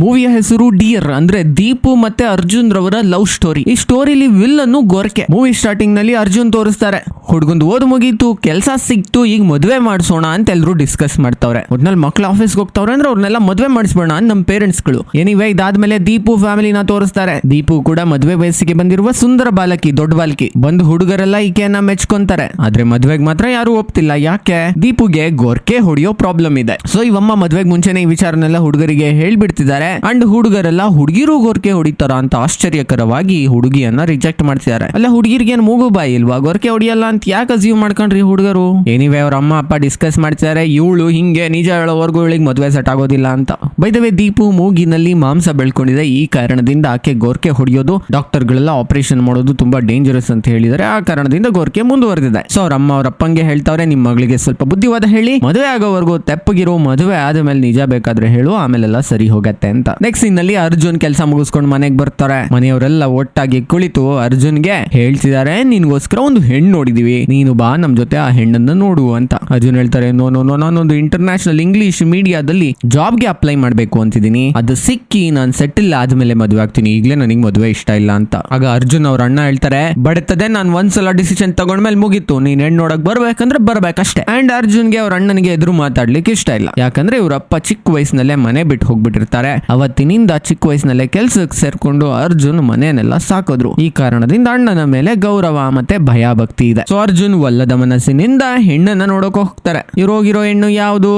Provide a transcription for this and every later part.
ಮೂವಿಯ ಹೆಸರು ಡಿಯರ್ ಅಂದ್ರೆ ದೀಪು ಮತ್ತೆ ಅರ್ಜುನ್ ರವರ ಲವ್ ಸ್ಟೋರಿ ಈ ಸ್ಟೋರಿಲಿ ವಿಲ್ ಅನ್ನು ಗೊರಕೆ. ಮೂವಿ ಸ್ಟಾರ್ಟಿಂಗ್ನಲ್ಲಿ ಅರ್ಜುನ್ ತೋರಿಸ್ತಾರೆ. ಹುಡ್ಗಂದು ಓದ್ ಮುಗೀತು, ಕೆಲಸ ಸಿಕ್ತು, ಈಗ ಮದುವೆ ಮಾಡಿಸೋಣ ಅಂತ ಎಲ್ರು ಡಿಸ್ಕಸ್ ಮಾಡ್ತಾವ್ರೆ. ಒಟ್ನಲ್ಲಿ ಮಕ್ಳು ಆಫೀಸ್ಗೆ ಹೋಗ್ತಾವ್ರೆ ಅಂದ್ರೆ ಅವ್ರನ್ನೆಲ್ಲ ಮದುವೆ ಮಾಡಿಸ್ಬೋಣ ಅಂತ ನಮ್ಮ ಪೇರೆಂಟ್ಸ್ಗಳು. ಎನಿವೆ ಇದಾದ್ಮೇಲೆ ದೀಪು ಫ್ಯಾಮಿಲಿನ ತೋರಿಸ್ತಾರೆ. ದೀಪು ಕೂಡ ಮದುವೆ ವಯಸ್ಸಿಗೆ ಬಂದಿರುವ ಸುಂದರ ಬಾಲಕಿ, ದೊಡ್ಡ ಬಾಲಕಿ. ಬಂದು ಹುಡುಗರೆಲ್ಲ ಈಕೆಯನ್ನ ಮೆಚ್ಕೊಂತಾರೆ. ಆದ್ರೆ ಮದುವೆಗೆ ಮಾತ್ರ ಯಾರು ಒಪ್ತಿಲ್ಲ. ಯಾಕೆ? ದೀಪುಗೆ ಗೊರ್ಕೆ ಹೊಡಿಯೋ ಪ್ರಾಬ್ಲಮ್ ಇದೆ. ಸೊ ಇವಮ್ಮ ಮದುವೆಗೆ ಮುಂಚೆನೆ ಈ ವಿಚಾರನೆಲ್ಲ ಹುಡುಗರಿಗೆ ಹೇಳ್ಬಿಡ್ತಿದ್ದಾರೆ. ಅಂಡ್ ಹುಡುಗರೆಲ್ಲ ಹುಡುಗಿರು ಗೋರ್ಕೆ ಹೊಡಿತಾರ ಅಂತ ಆಶ್ಚರ್ಯಕರವಾಗಿ ಹುಡುಗಿಯನ್ನ ರಿಜೆಕ್ಟ್ ಮಾಡ್ತಿದ್ದಾರೆ. ಅಲ್ಲ, ಹುಡುಗಿರಿಗೆ ಏನ್ ಮೂಗು ಬಾಯಿ ಇಲ್ವಾ? ಗೋರ್ಕೆ ಹೊಡಿಯಲ್ಲ ಅಂತ ಯಾಕೆ ಅಸೀವ್ ಮಾಡ್ಕೊಂಡ್ರಿ ಹುಡುಗರು? ಏನಿವೆ ಅವ್ರ ಅಮ್ಮ, ಅಪ್ಪ ಡಿಸ್ಕಸ್ ಮಾಡ್ತಿದ್ದಾರೆ. ಇವಳು ಹಿಂಗೆ ನಿಜ ಹೇಳೋವರೆಗೂ ಇವಳಿಗೆ ಮದುವೆ ಸೆಟ್ ಆಗೋದಿಲ್ಲ ಅಂತ. ಬೈದವೆ ದೀಪು ಮೂಗಿನಲ್ಲಿ ಮಾಂಸ ಬೆಳ್ಕೊಂಡಿದೆ. ಈ ಕಾರಣದಿಂದ ಆಕೆ ಗೋರ್ಕೆ ಹೊಡೆಯೋದು ಡಾಕ್ಟರ್ ಗಳೆಲ್ಲ ಆಪರೇಷನ್ ಮಾಡೋದು ತುಂಬಾ ಡೇಂಜರಸ್ ಅಂತ ಹೇಳಿದರೆ ಆ ಕಾರಣದಿಂದ ಗೋರ್ಕೆ ಮುಂದುವರೆದಿದೆ. ಸೊ ಅವ್ರ ಅಮ್ಮ ಅವ್ರ ಅಪ್ಪಂಗೆ ಹೇಳ್ತಾವ್ರೆ ನಿಮ್ಮ ಮಗಳಿಗೆ ಸ್ವಲ್ಪ ಬುದ್ಧಿವಾದ ಹೇಳಿ. ಮದುವೆ ಆಗೋವರೆಗೂ ತೆಪ್ಪಗಿರೋ ಮದುವೆ ಆದ್ಮೇಲೆ ನಿಜ ಬೇಕಾದ್ರೆ ಹೇಳು, ಆಮೇಲೆಲ್ಲ ಸರಿ ಹೋಗತ್ತೆ ಅಂತ. ನೆಕ್ಸ್ಟ್ ಇನ್ನಲ್ಲಿ ಅರ್ಜುನ್ ಕೆಲಸ ಮುಗಿಸ್ಕೊಂಡು ಮನೆಗೆ ಬರ್ತಾರೆ. ಮನೆಯವರೆಲ್ಲ ಒಟ್ಟಾಗಿ ಕುಳಿತು ಅರ್ಜುನ್ಗೆ ಹೇಳ್ತಿದ್ದಾರೆ, ನಿನ್ಗೋಸ್ಕರ ಒಂದು ಹೆಣ್ಣು ನೋಡಿದೀವಿ. ನೀನು ಬಾ ನಮ್ ಜೊತೆ ಆ ಹೆಣ್ಣನ್ನ ನೋಡು ಅಂತ. ಅರ್ಜುನ್ ಹೇಳ್ತಾರೆ, ನೋ ನೋ ನೋ, ನಾನೊಂದು ಇಂಟರ್ನ್ಯಾಷನಲ್ ಇಂಗ್ಲಿಷ್ ಮೀಡಿಯಾದಲ್ಲಿ ಜಾಬ್ಗೆ ಅಪ್ಲೈ ಮಾಡ್ಬೇಕು ಅಂತಿದ್ದೀನಿ. ಅದು ಸಿಕ್ಕಿ ನಾನು ಸೆಟಲ್ ಆದ್ಮೇಲೆ ಮದುವೆ ಆಗ್ತೀನಿ. ಈಗಲೇ ನನಗೆ ಮದುವೆ ಇಷ್ಟ ಇಲ್ಲ ಅಂತ. ಆಗ ಅರ್ಜುನ್ ಅವ್ರ ಅಣ್ಣ ಹೇಳ್ತಾರೆ, ಬಡತದೆ, ನಾನು ಒಂದ್ಸಲ ಡಿಸಿಷನ್ ತಗೊಂಡ್ಮೇಲೆ ಮುಗೀತು. ನೀನ್ ಹೆಣ್ಣು ನೋಡಕ್ ಬರ್ಬೇಕಂದ್ರೆ ಬರ್ಬೇಕಷ್ಟೇ. ಅಂಡ್ ಅರ್ಜುನ್ಗೆ ಅವ್ರ ಅಣ್ಣನಿಗೆ ಎದುರು ಮಾತಾಡ್ಲಿಕ್ಕೆ ಇಷ್ಟ ಇಲ್ಲ. ಯಾಕಂದ್ರೆ ಇವರಪ್ಪ ಚಿಕ್ಕ ವಯಸ್ಸಿನಲ್ಲೇ ಮನೆ ಬಿಟ್ಟು ಹೋಗ್ಬಿಟ್ಟಿರ್ತಾರೆ. ಅವತ್ತಿನಿಂದ ಚಿಕ್ಕ ವಯಸ್ಸಿನಲ್ಲೇ ಕೆಲ್ಸಕ್ಕೆ ಸೇರ್ಕೊಂಡು ಅರ್ಜುನ್ ಮನೆಯನ್ನೆಲ್ಲ ಸಾಕಿದ್ರು. ಈ ಕಾರಣದಿಂದ ಅಣ್ಣನ ಮೇಲೆ ಗೌರವ ಮತ್ತೆ ಭಯ ಭಕ್ತಿ ಇದೆ. ಸೊ ಅರ್ಜುನ್ ಒಲ್ಲದ ಮನಸ್ಸಿನಿಂದ ಹೆಣ್ಣನ್ನ ನೋಡಕ್ ಹೋಗ್ತಾರೆ. ಇರೋಗಿರೋ ಹೆಣ್ಣು ಯಾವುದು?